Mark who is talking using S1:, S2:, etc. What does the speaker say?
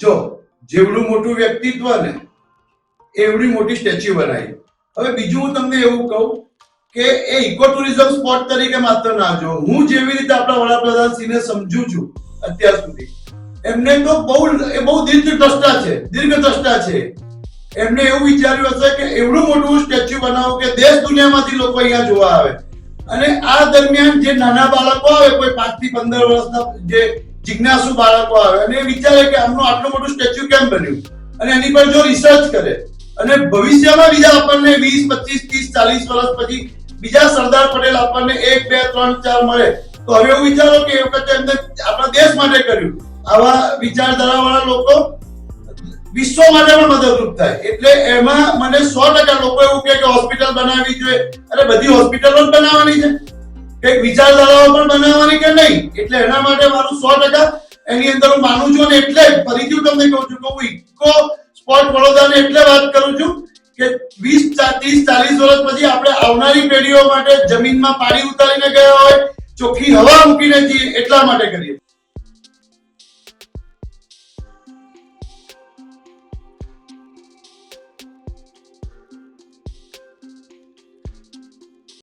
S1: જો, જેવડું મોટું વ્યક્તિત્વ ને, એવડી મોટી સ્ટેચ્યુ બનાવી. હવે બીજું હું તમને એવું કહું કે એ ઇકો ટુરિઝમ સ્પોટ તરીકે માત્ર ના જો હું જેવી રીતે આપણા વડાપ્રધાન સમજુ છું અત્યાર સુધી, એમને તો બહુ એ બહુ દીર્ઘ દ્રષ્ટા છે, દીર્ઘ દ્રષ્ટા છે. એમને એવું વિચાર્યું હશે કે એવડું મોટું સ્ટેચ્યુ બનાવો કે દેશ દુનિયામાંથી લોકો અહીંયા જોવા આવે. અને આ દરમિયાન જે નાના બાળકો આવે, કોઈ પાંચથી પંદર વર્ષના જે જિજ્ઞાસુ બાળકો આવે અને એ વિચારે કે આમનું આટલું મોટું સ્ટેચ્યુ કેમ બન્યું? અને એની પર જો રિસર્ચ કરે, અને ભવિષ્યમાં બીજા આપણને વીસ, પચીસ, ત્રીસ, ચાલીસ વર્ષ પછી બીજા સરદાર પટેલ આપણને એક, બે, ત્રણ, ચાર મળે, તો હવે એવું વિચારો કે એ વખતે એમને આપણા દેશ માટે કર્યું. આવા વિચારધારા વાળા લોકો વિશ્વ માટે પણ મદદરૂપ થાય. એટલે એમાં મને સો ટકા લોકો એવું કે હોસ્પિટલ બનાવવી જોઈએ. અરે બધી હોસ્પિટલો જ બનાવવાની છે. કંઈક વિચારધારાઓ પણ બનાવવાની કે નહીં? એટલે એના માટે મારું સો ટકા એની અંદર હું માનું છું અને એટલે જ ફરીથી તમને કહું છું કે હું ઇકો સ્પોર્ટ વડોદરાને એટલે વાત કરું છું કે વીસ ત્રીસ, ચાલીસ વર્ષ પછી આપણે આવનારી પેઢીઓ માટે જમીનમાં પાણી ઉતારીને ગયા હોય, ચોખ્ખી હવા મૂકીને જઈએ એટલા માટે કરીએ.